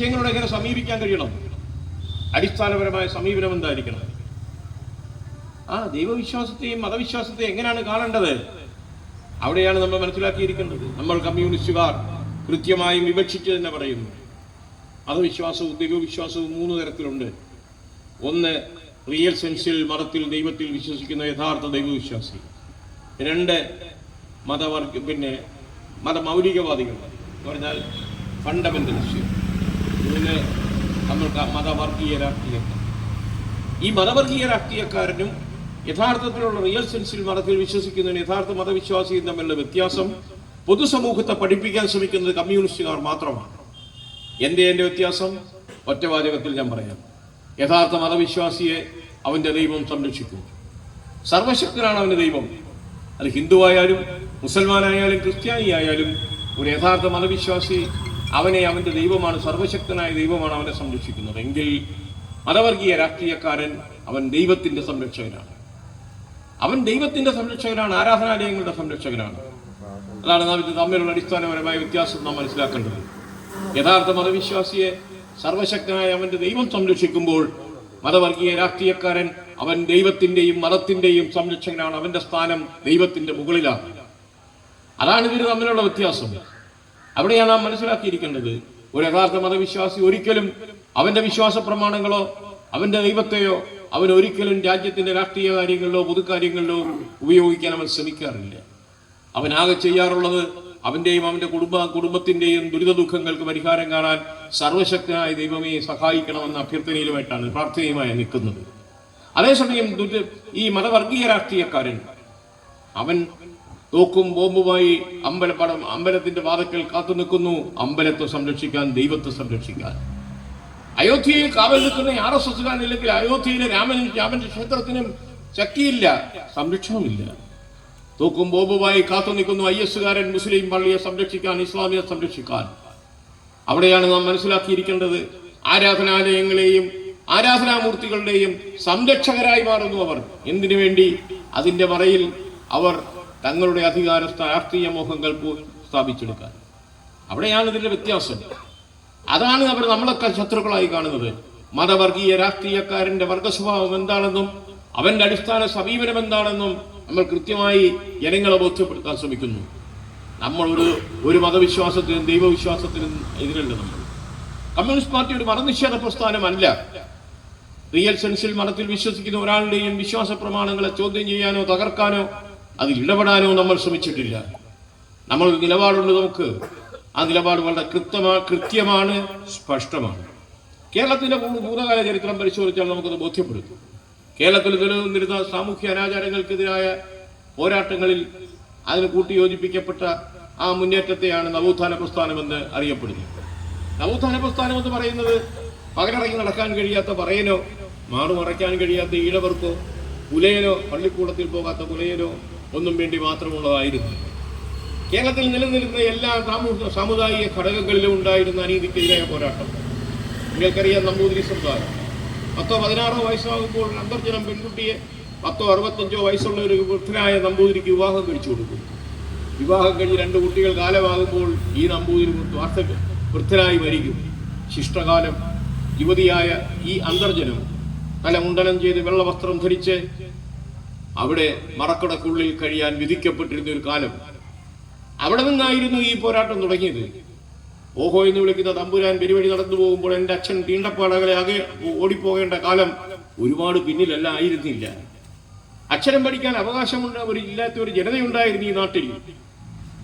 വിഷയങ്ങളോട് എങ്ങനെ സമീപിക്കാൻ കഴിയണം? അടിസ്ഥാനപരമായ സമീപനം എന്തായിരിക്കണം? ആ ദൈവവിശ്വാസത്തെയും മതവിശ്വാസത്തെയും എങ്ങനെയാണ് കാണേണ്ടത്? അവിടെയാണ് നമ്മൾ മനസ്സിലാക്കിയിരിക്കുന്നത് നമ്മൾ കമ്മ്യൂണിസ്റ്റുകാർ കൃത്യമായും വിവക്ഷിച്ച് തന്നെ പറയുന്നു. മതവിശ്വാസവും ദൈവവിശ്വാസവും മൂന്ന് തരത്തിലുണ്ട്. ഒന്ന് റിയൽ സെൻസിൽ മതത്തിൽ ദൈവത്തിൽ വിശ്വസിക്കുന്ന യഥാർത്ഥ ദൈവവിശ്വാസി. രണ്ട് മതവർ പിന്നെ മതമൗലികവാദികൾ. എന്ന് പറഞ്ഞാൽ ഫണ്ടമെന്റലിസ്റ്റ് മൂന്ന് നമ്മൾക്ക് മതവർഗീയ രാഷ്ട്രീയക്കാർ. ഈ മതവർഗീയ രാഷ്ട്രീയക്കാരനും യഥാർത്ഥത്തിലുള്ള റിയൽ സെൻസിൽ മതത്തിൽ വിശ്വസിക്കുന്നതിന് യഥാർത്ഥ മതവിശ്വാസിയും തമ്മിലുള്ള വ്യത്യാസം പൊതുസമൂഹത്തെ പഠിപ്പിക്കാൻ ശ്രമിക്കുന്നത് കമ്മ്യൂണിസ്റ്റുകാർ മാത്രമാണ്. എന്റെ എന്റെ വ്യത്യാസം? ഒറ്റവാചകത്തിൽ ഞാൻ പറയാം. യഥാർത്ഥ മതവിശ്വാസിയെ അവന്റെ ദൈവം സംരക്ഷിക്കും. സർവശക്തനാണ് അവന്റെ ദൈവം. അത് ഹിന്ദുവായാലും മുസൽമാനായാലും ക്രിസ്ത്യാനി ആയാലും ഒരു യഥാർത്ഥ മതവിശ്വാസി അവനെ അവന്റെ ദൈവമാണ് സർവശക്തനായ ദൈവമാണ് അവനെ സംരക്ഷിക്കുന്നത്. എങ്കിൽ മതവർഗീയ രാഷ്ട്രീയക്കാരൻ അവൻ ദൈവത്തിന്റെ സംരക്ഷകനാണ്. അവൻ ദൈവത്തിന്റെ സംരക്ഷകനാണ് ആരാധനാലയങ്ങളുടെ സംരക്ഷകനാണ്. അതാണ് നാം ഇത് തമ്മിലുള്ള അടിസ്ഥാനപരമായ വ്യത്യാസം നാം മനസ്സിലാക്കേണ്ടത്. യഥാർത്ഥ മതവിശ്വാസിയെ സർവശക്തനായ അവന്റെ ദൈവം സംരക്ഷിക്കുമ്പോൾ മതവർഗീയ രാഷ്ട്രീയക്കാരൻ അവൻ ദൈവത്തിന്റെയും മതത്തിന്റെയും സംരക്ഷകനാണ് അവന്റെ സ്ഥാനം ദൈവത്തിന്റെ മുകളിലാണ്. അതാണ് ഇതിന് തമ്മിലുള്ള വ്യത്യാസം. അവിടെയാണ് നാം മനസ്സിലാക്കിയിരിക്കേണ്ടത്. ഒരു യഥാർത്ഥ മതവിശ്വാസി ഒരിക്കലും അവന്റെ വിശ്വാസ പ്രമാണങ്ങളോ അവന്റെ ദൈവത്തെയോ അവൻ ഒരിക്കലും രാജ്യത്തിന്റെ രാഷ്ട്രീയ കാര്യങ്ങളിലോ പൊതുകാര്യങ്ങളിലോ ഉപയോഗിക്കാൻ അവൻ ശ്രമിക്കാറില്ല. അവനാകെ ചെയ്യാറുള്ളത് അവന്റെയും അവന്റെ കുടുംബ കുടുംബത്തിന്റെയും ദുരിത ദുഃഖങ്ങൾക്ക് പരിഹാരം കാണാൻ സർവശക്തനായ ദൈവമേ സഹായിക്കണമെന്ന അഭ്യർത്ഥനയിലുമായിട്ടാണ് പ്രാർത്ഥനയുമായി നിൽക്കുന്നത്. അതേസമയം ഈ മതവർഗീയ രാഷ്ട്രീയക്കാരൻ അവൻ തോക്കും ബോംബുമായി അമ്പലപ്പടം അമ്പലത്തിന്റെ വാതക്കൽ കാത്തു നിൽക്കുന്നു. അമ്പലത്തെ സംരക്ഷിക്കാൻ ദൈവത്തെ സംരക്ഷിക്കാൻ. അയോധ്യയിൽ കാവൽ നിൽക്കുന്ന ആർ എസ് എസുകാരില്ലെങ്കിൽ അയോധ്യയിലെ രാമൻ രാമന്റെ ക്ഷേത്രത്തിനും ശക്തിയില്ല സംരക്ഷണമില്ല തോക്കും ബോംബുമായി കാത്തു നിൽക്കുന്നു ഐ എസുകാരൻ മുസ്ലിം പള്ളിയെ സംരക്ഷിക്കാൻ ഇസ്ലാമിയെ സംരക്ഷിക്കാൻ. അവിടെയാണ് നാം മനസ്സിലാക്കിയിരിക്കേണ്ടത്. ആരാധനാലയങ്ങളെയും ആരാധനാമൂർത്തികളുടെയും സംരക്ഷകരായി മാറുന്നു അവർ. എന്തിനു വേണ്ടി? അതിന്റെ മറയിൽ അവർ തങ്ങളുടെ അധികാര രാഷ്ട്രീയ മോഹങ്ങൾ പോലും സ്ഥാപിച്ചെടുക്കാൻ. അവിടെയാണ് ഇതിന്റെ വ്യത്യാസം. അതാണ് അവർ നമ്മളൊക്കെ ശത്രുക്കളായി കാണുന്നത്. മതവർഗീയ രാഷ്ട്രീയക്കാരന്റെ വർഗസ്വഭാവം എന്താണെന്നും അവന്റെ അടിസ്ഥാന സമീപനം എന്താണെന്നും നമ്മൾ കൃത്യമായി ജനങ്ങളെ ബോധ്യപ്പെടുത്താൻ ശ്രമിക്കുന്നു. നമ്മൾ ഒരു ഒരു മതവിശ്വാസത്തിനും ദൈവവിശ്വാസത്തിനും എതിരല്ല നമ്മൾ. കമ്മ്യൂണിസ്റ്റ് പാർട്ടി ഒരു മതനിഷേധ പ്രസ്ഥാനമല്ല. റിയൽ സെൻസിൽ മതത്തിൽ വിശ്വസിക്കുന്ന ഒരാളുടെയും വിശ്വാസ പ്രമാണങ്ങളെ ചോദ്യം ചെയ്യാനോ തകർക്കാനോ അതിൽ ഇടപെടാനോ നമ്മൾ ശ്രമിച്ചിട്ടില്ല. നമ്മൾ നിലപാടുണ്ട് നമുക്ക്. ആ നിലപാട് വളരെ കൃത്യമാ കൃത്യമാണ് സ്പഷ്ടമാണ്. കേരളത്തിന്റെ ഭൂതകാല ചരിത്രം പരിശോധിച്ചാൽ നമുക്കത് ബോധ്യപ്പെടുത്തും. കേരളത്തിൽ നിലനിന്നിരുന്ന സാമൂഹ്യ അനാചാരങ്ങൾക്കെതിരായ പോരാട്ടങ്ങളിൽ അതിന് കൂട്ടിയോജിപ്പിക്കപ്പെട്ട ആ മുന്നേറ്റത്തെയാണ് നവോത്ഥാന പ്രസ്ഥാനമെന്ന് അറിയപ്പെടുന്നത്. നവോത്ഥാന പ്രസ്ഥാനം എന്ന് പറയുന്നത് പകലിറങ്ങി നടക്കാൻ കഴിയാത്ത പറയനോ മാറുമറയ്ക്കാൻ കഴിയാത്ത ഈഴവർക്കോ പുലയനോ പള്ളിക്കൂടത്തിൽ പോകാത്ത പുലയനോ ഒന്നും വേണ്ടി മാത്രമുള്ളതായിരുന്നു. കേരളത്തിൽ നിലനിൽക്കുന്ന എല്ലാ സാമുദായിക ഘടകങ്ങളിലും ഉണ്ടായിരുന്ന അനീതിക്കെതിരായ പോരാട്ടം. നിങ്ങൾക്കറിയാം നമ്പൂതിരി സമുദായം പത്തോ പതിനാറോ വയസ്സാകുമ്പോൾ അന്തർജനം പെൺകുട്ടിയെ പത്തോ അറുപത്തഞ്ചോ വയസ്സുള്ള ഒരു വൃദ്ധനായ നമ്പൂതിരിക്ക് വിവാഹം കഴിച്ചു കൊടുക്കും വിവാഹം കഴിഞ്ഞ് രണ്ട് കുട്ടികൾ കാലമാകുമ്പോൾ ഈ നമ്പൂതിരി വാർദ്ധക്യ വൃദ്ധനായി മരിക്കും ശിഷ്ടകാലം യുവതിയായ ഈ അന്തർജനം തല മുണ്ടനം ചെയ്ത് വെള്ളവസ്ത്രം ധരിച്ച് അവിടെ മറക്കടക്കുള്ളിൽ കഴിയാൻ വിധിക്കപ്പെട്ടിരുന്ന ഒരു കാലം. അവിടെ നിന്നായിരുന്നു ഈ പോരാട്ടം തുടങ്ങിയത്. ഓഹോ എന്ന് വിളിക്കുന്ന തമ്പുരാൻ പെരുവഴി നടന്നു പോകുമ്പോൾ എന്റെ അച്ഛൻ തീണ്ടപ്പാടകളെ ആകെ ഓടിപ്പോകേണ്ട കാലം ഒരുപാട് പിന്നിലല്ല ആയിരുന്നില്ല. അക്ഷരം പഠിക്കാൻ അവകാശമുണ്ട് ഒരു ഇല്ലാത്ത ഒരു ജനതയുണ്ടായിരുന്നു ഈ നാട്ടിൽ.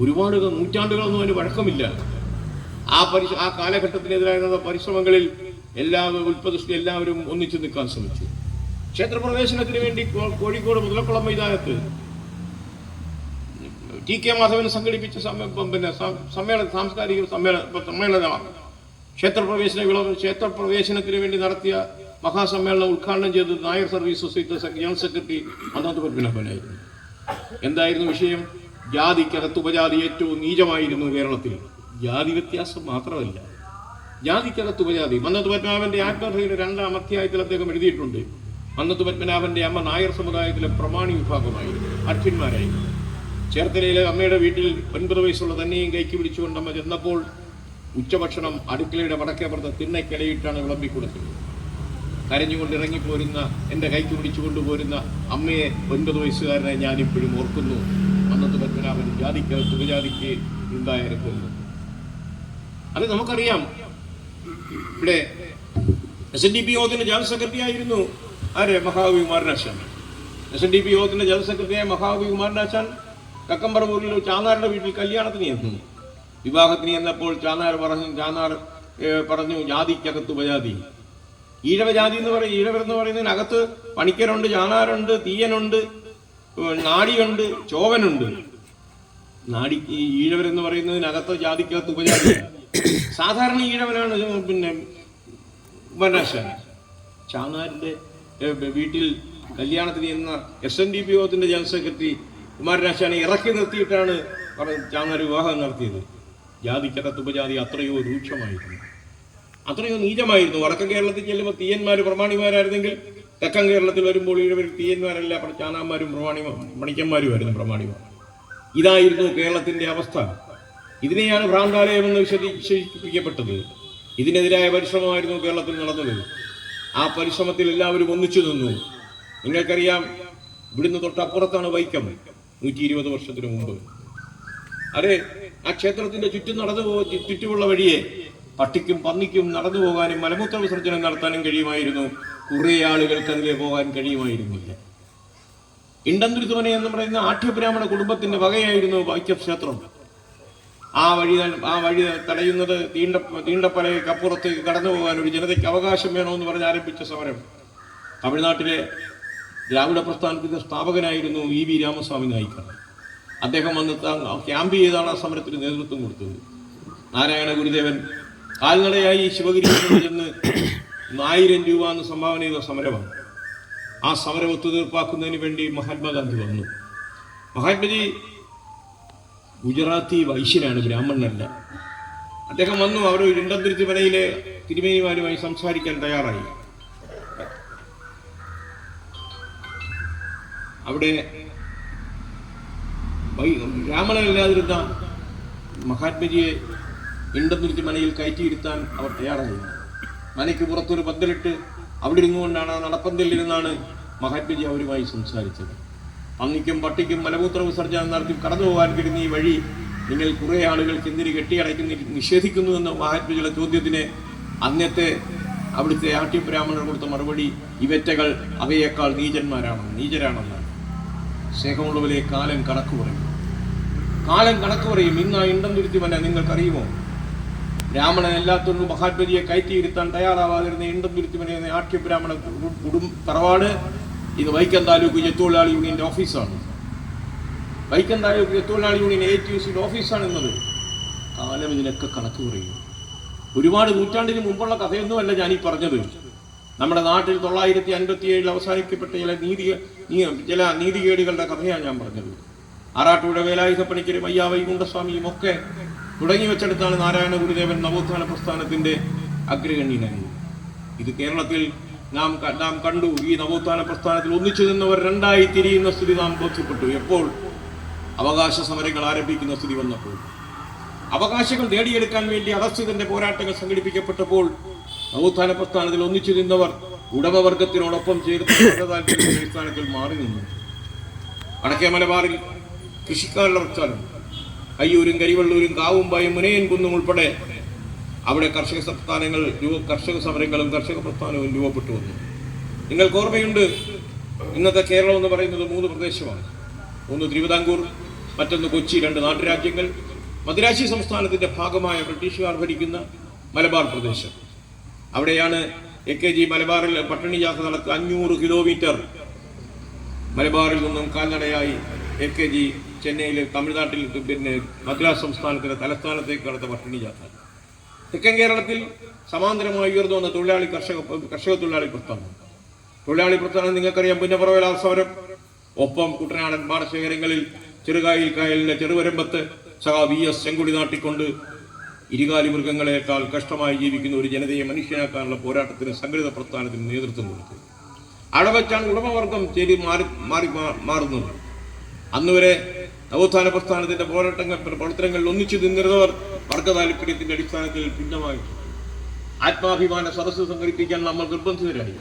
ഒരുപാട് നൂറ്റാണ്ടുകളൊന്നും അതിന് വഴക്കമില്ല. ആ പരിശ ആ കാലഘട്ടത്തിനെതിരായ പരിശ്രമങ്ങളിൽ എല്ലാ ഉൽപ്പതിഷ്ഠ എല്ലാവരും ഒന്നിച്ചു നിൽക്കാൻ ശ്രമിച്ചു. ക്ഷേത്രപ്രവേശനത്തിന് വേണ്ടി കോഴിക്കോട് മുതലക്കുളം മൈതാനത്ത് ടി കെ മാധവൻ സംഘടിപ്പിച്ച പിന്നെ സമ്മേളന സാംസ്കാരിക സമ്മേളന. സമ്മേളനമാണ് ക്ഷേത്രപ്രവേശന വിളവ് ക്ഷേത്രപ്രവേശനത്തിന് വേണ്ടി നടത്തിയ മഹാസമ്മേളനം ഉദ്ഘാടനം ചെയ്തത് Nair service society general secretary അന്നത്തെ പത്മനാഭനായിരുന്നു എന്തായിരുന്നു വിഷയം? ജാതിക്കകത്ത് ഉപജാതി ഏറ്റവും നീചമായിരുന്നു കേരളത്തിൽ. ജാതി വ്യത്യാസം മാത്രമല്ല. ജാതിക്കകത്ത് ഉപജാതി. മന്നത്ത് പത്മനാഭന്റെ ആത്മകഥയുടെ രണ്ടാം അധ്യായത്തിൽ അദ്ദേഹം എഴുതിയിട്ടുണ്ട്. മന്നത്ത് പത്മനാഭന്റെ അമ്മ നായർ സമുദായത്തിലെ പ്രമാണി വിഭാഗമായിരുന്നു. അർച്ചന്മാരായിരുന്നു ചേർത്തലയിലെ അമ്മയുടെ വീട്ടിൽ ഒൻപത് വയസ്സുള്ള തന്നെയും കൈക്ക് പിടിച്ചുകൊണ്ട് അമ്മ ചെന്നപ്പോൾ ഉച്ചഭക്ഷണം അടുക്കളയുടെ വടക്കേപ്പുറത്ത് തിണ്ണക്കിടയിട്ടാണ് വിളമ്പിക്കൊടുത്തത്. കരഞ്ഞുകൊണ്ട് ഇറങ്ങിപ്പോരുന്ന എന്റെ കൈക്ക് പിടിച്ചു കൊണ്ടുപോരുന്ന അമ്മയെ ഒൻപത് വയസ്സുകാരനെ ഞാനിപ്പോഴും ഓർക്കുന്നു. അന്നത്തെ പത്മനാഭൻ ജാതിക്ക് തുകജാതിക്ക് ഉണ്ടായിരുന്നു അത് നമുക്കറിയാം. ഇവിടെ എസ് എൻ ഡി പി യോഗത്തിന്റെ ജനറൽ സെക്രട്ടറി ആയിരുന്നു. ആര് മഹാകവി Kumaranasan S N D P യോഗത്തിന്റെ ജനറൽ സെക്രട്ടറിയായ മഹാകവി കുമാരനാശാൻ കക്കമ്പറമ്പൂരിൽ ചാന്നാരുടെ വീട്ടിൽ കല്യാണത്തിന് ചെന്നു. വിവാഹത്തിന് ചെന്നപ്പോൾ ചാന്നാർ പറഞ്ഞു ചാന്നാർ പറഞ്ഞു ജാതിക്കകത്ത് ഉപജാതി. ഈഴവജാതി എന്ന് പറയും ഈഴവരെന്ന് പറയുന്നതിനകത്ത് പണിക്കരുണ്ട് ചാന്നാരുണ്ട് തീയനുണ്ട് നാടിയുണ്ട് ചോവനുണ്ട്. നാടി ഈഴവരെന്ന് പറയുന്നതിനകത്ത് ജാതിക്കകത്ത് ഉപജാതി. സാധാരണ ഈഴവനാണ് പിന്നെ ഉപനാശാൻ ചാന്നാരിന്റെ ഏഹ്, വീട്ടിൽ കല്യാണത്തിന് ചെന്ന എസ് എൻ ഡി പി യോഗത്തിന്റെ ജനറൽ സെക്രട്ടറി കുമാരനാശാനെ ഇറക്കി നിർത്തിയിട്ടാണ് ചാന്നാർ വിവാഹം നടത്തിയത്. ജാതിക്കകത്ത് ഉപജാതി അത്രയോ രൂക്ഷമായിരുന്നു. അത്രയോ നീചമായിരുന്നു. വടക്കൻ കേരളത്തിൽ ചെല്ലുമ്പോൾ തീയന്മാർ പ്രമാണിമാരായിരുന്നെങ്കിൽ തെക്കൻ കേരളത്തിൽ വരുമ്പോൾ ഇവർ തീയന്മാരല്ല ചാനാന്മാരും പ്രമാണി മണിക്കന്മാരുമായിരുന്നു പ്രമാണിമാർ ഇതായിരുന്നു കേരളത്തിന്റെ അവസ്ഥ. ഇതിനെയാണ് ഭ്രാന്താലയം എന്ന് വിശദീകരിക്കപ്പെട്ടത് ഇതിനെതിരായ പരിശ്രമമായിരുന്നു കേരളത്തിൽ നടന്നത്. ആ പരിശ്രമത്തിൽ എല്ലാവരും ഒന്നിച്ചു നിന്നു. നിങ്ങൾക്കറിയാം ഇവിടുന്ന് തൊട്ടപ്പുറത്താണ് വൈക്കം നൂറ്റി ഇരുപത് വർഷത്തിന് മുമ്പ്. അതെ ആ ക്ഷേത്രത്തിന്റെ ചുറ്റും നടന്നു പോ ചുറ്റുമുള്ള വഴിയെ പട്ടിക്കും പന്നിക്കും നടന്നു പോകാനും മലമൂത്ര വിസർജനം നടത്താനും കഴിയുമായിരുന്നു. കുറേ ആളുകൾക്ക് അതിലെ പോകാൻ കഴിയുമായിരുന്നില്ല. ഇണ്ടന്തുരുത്തുമനെ എന്ന് പറയുന്ന ആഠ്യബ്രാഹ്മണ കുടുംബത്തിന്റെ വകയായിരുന്നു വൈക്കം ക്ഷേത്രം. ആ വഴി ആ വഴി തടയുന്നത് തീണ്ട തീണ്ടപ്പലയ്ക്ക് അപ്പുറത്ത് കടന്നു പോകാൻ ഒരു ജനതയ്ക്ക് അവകാശം വേണമെന്ന് പറഞ്ഞ് ആരംഭിച്ച സമരം. തമിഴ്നാട്ടിലെ ദ്രാവിഡ പ്രസ്ഥാനത്തിന്റെ സ്ഥാപകനായിരുന്നു ഇ വി രാമസ്വാമി നായിക്കർ അദ്ദേഹം വന്ന് ക്യാമ്പ് ചെയ്താണ് ആ സമരത്തിന് നേതൃത്വം കൊടുത്തത്. നാരായണ ഗുരുദേവൻ കാൽനടയായി ശിവഗിരി ചെന്ന് ആയിരം രൂപ എന്ന് സംഭാവന ചെയ്ത സമരമാണ്. ആ സമരം ഒത്തുതീർപ്പാക്കുന്നതിന് വേണ്ടി മഹാത്മാഗാന്ധി വന്നു. മഹാത്മജി ഗുജറാത്തി വൈശ്യനാണ് ബ്രാഹ്മണനല്ല അദ്ദേഹം വന്നു അവർ ഇണ്ടന്തിരുത്തി മനയിലെ തിരുമേനിമാരുമായി സംസാരിക്കാൻ തയ്യാറായി. അവിടെ ബ്രാഹ്മണനല്ലാതിരുന്ന മഹാത്മജിയെ ഇണ്ടന്തിരുത്തി മനയിൽ കയറ്റിയിരുത്താൻ അവർ തയ്യാറായി. മനയ്ക്ക് പുറത്തൊരു പന്തലിട്ട് അവിടെ ഇരുന്നുകൊണ്ടാണ് ആ നടപ്പന്തലിരുന്നാണ് മഹാത്മജി അവരുമായി സംസാരിച്ചത്. പന്നിക്കും പട്ടിക്കും മലമൂത്ര വിസർജനം നടത്തി കടന്നു പോകാൻ കിട്ടുന്ന ഈ വഴി നിങ്ങൾ കുറെ ആളുകൾ ചിന്തിരി കെട്ടിയടയ്ക്കുന്ന നിഷേധിക്കുന്നു എന്ന മഹാത്മജിയുടെ ചോദ്യത്തിന് അന്നത്തെ അവിടുത്തെ ആട്യബ്രാഹ്മണർ കൊടുത്ത മറുപടി ഇവറ്റകൾ അവയേക്കാൾ നീചന്മാരാണ് നീചരാണെന്നാണ് സ്നേഹമുള്ളവരെ കാലം കണക്ക് പറയും. കാലം കണക്ക് പറയും. ഇന്ന് ആ ഇണ്ടംതുരുത്തി വന്നാൽ നിങ്ങൾക്കറിയുമോ? ബ്രാഹ്മണൻ എല്ലാത്തൊന്നും മഹാത്മജിയെ കയറ്റിയിരുത്താൻ തയ്യാറാവാതിരുന്ന ഇണ്ടം തിരുത്തി എന്ന ആട്ടിബ്രാഹ്മണ കുടും തറവാട് ഇത് വൈക്കം താലൂക്ക് തൊഴിലാളി യൂണിയന്റെ ഓഫീസാണ്. വൈക്കം താലൂക്ക് തൊഴിലാളി യൂണിയൻ എ ടി യു സിയുടെ ഓഫീസാണ് എന്നത് കാലം ഇതിനൊക്കെ കണക്ക് പറയും. ഒരുപാട് നൂറ്റാണ്ടിന് മുമ്പുള്ള കഥയൊന്നുമല്ല ഈ പറഞ്ഞത്. നമ്മുടെ നാട്ടിൽ തൊള്ളായിരത്തി അൻപത്തി ഏഴിൽ അവസാനിക്കപ്പെട്ട ചില നീതി ചില നീതികേടുകളുടെ കഥയാണ് ഞാൻ പറഞ്ഞത്. ആറാട്ടുപുഴ വേലായുധപ്പണിക്കരും അയ്യാ വൈകുണ്ടസ്വാമിയും ഒക്കെ തുടങ്ങി വെച്ചെടുത്താണ് നാരായണ ഗുരുദേവൻ നവോത്ഥാന പ്രസ്ഥാനത്തിന്റെ അഗ്രഗണ്യനായത്. ഇത് കേരളത്തിൽ നാം നാം കണ്ടു. ഈ നവോത്ഥാന പ്രസ്ഥാനത്തിൽ ഒന്നിച്ചു നിന്നവർ രണ്ടായി തിരിയുന്ന സ്ഥിതി നാം ബോധ്യപ്പെട്ടു. എപ്പോൾ? അവകാശ സമരങ്ങൾ ആരംഭിക്കുന്ന സ്ഥിതി വന്നപ്പോൾ. അവകാശങ്ങൾ നേടിയെടുക്കാൻ വേണ്ടി അധസ്ഥിതന്റെ പോരാട്ടങ്ങൾ സംഘടിപ്പിക്കപ്പെട്ടപ്പോൾ നവോത്ഥാന പ്രസ്ഥാനത്തിൽ ഒന്നിച്ചു നിന്നവർ ഉടമവർഗത്തിനോടൊപ്പം ചേർത്ത് അടിസ്ഥാനത്തിൽ മാറി നിന്നു. വടക്കേ മലബാറിൽ കൃഷിക്കാരുടെ പ്രസ്ഥാനം. അയ്യൂരും കരിവള്ളൂരും കാവുമ്പായും മുനയൻ കുന്നും ഉൾപ്പെടെ അവിടെ കർഷക സംസ്ഥാനങ്ങൾ രൂപ കർഷക സമരങ്ങളും കർഷക പ്രസ്ഥാനവും രൂപപ്പെട്ടു വന്നു. നിങ്ങൾക്ക് ഓർമ്മയുണ്ട്? ഇന്നത്തെ കേരളം എന്ന് പറയുന്നത് മൂന്ന് പ്രദേശമാണ്. ഒന്ന് തിരുവിതാംകൂർ മറ്റൊന്ന് കൊച്ചി രണ്ട് നാട്ടുരാജ്യങ്ങൾ. മദ്രാശി സംസ്ഥാനത്തിന്റെ ഭാഗമായ ബ്രിട്ടീഷുകാർ ഭരിക്കുന്ന മലബാർ പ്രദേശം. അവിടെയാണ് എ കെ ജി മലബാറിൽ പട്ടിണി ജാഥ നടത്തി അഞ്ഞൂറ് കിലോമീറ്റർ മലബാറിൽ നിന്നും കാൽനടയായി എ കെ ജി ചെന്നൈയിലെ തമിഴ്നാട്ടിൽ പിന്നെ മദ്രാസ് സംസ്ഥാനത്തിന്റെ തലസ്ഥാനത്തേക്ക് നടത്ത പട്ടിണി ജാഥ. തെക്കൻ കേരളത്തിൽ സമാന്തരമായി ഉയർന്നു വന്ന തൊഴിലാളി കർഷക കർഷക തൊഴിലാളി പ്രസ്ഥാനം തൊഴിലാളി പ്രസ്ഥാനം നിങ്ങൾക്കറിയാം പുന്നപ്പുറവേല സമരം ഒപ്പം കുട്ടനാടൻ പാടശേഖരങ്ങളിൽ ചെറുകായിൽ കായലിലെ ചെറുവരമ്പത്ത് സഹാ വി എസ് ചെങ്കുടി നാട്ടിക്കൊണ്ട് ഇരുകാലി മൃഗങ്ങളെക്കാൾ കഷ്ടമായി ജീവിക്കുന്ന ഒരു ജനതയെ മനുഷ്യനാക്കാനുള്ള പോരാട്ടത്തിന് സംഘടിത പ്രസ്ഥാനത്തിന് നേതൃത്വം കൊടുത്തു. അവിടെ വെച്ചാണ് ഉടമവർഗം ചേരി മാറി മാറി മാറുന്നത്. അന്ന് വരെ നവോത്ഥാന പ്രസ്ഥാനത്തിന്റെ പോരാട്ടങ്ങൾ പ്രവർത്തനങ്ങളിൽ ഒന്നിച്ചു നിന്നിരുന്നവർ വർഗ താല്പര്യത്തിന്റെ അടിസ്ഥാനത്തിൽ ഭിന്നമായി. ആത്മാഭിമാന സദസ്സ് സംഘടിപ്പിക്കാൻ നമ്മൾ നിർബന്ധിതരായി.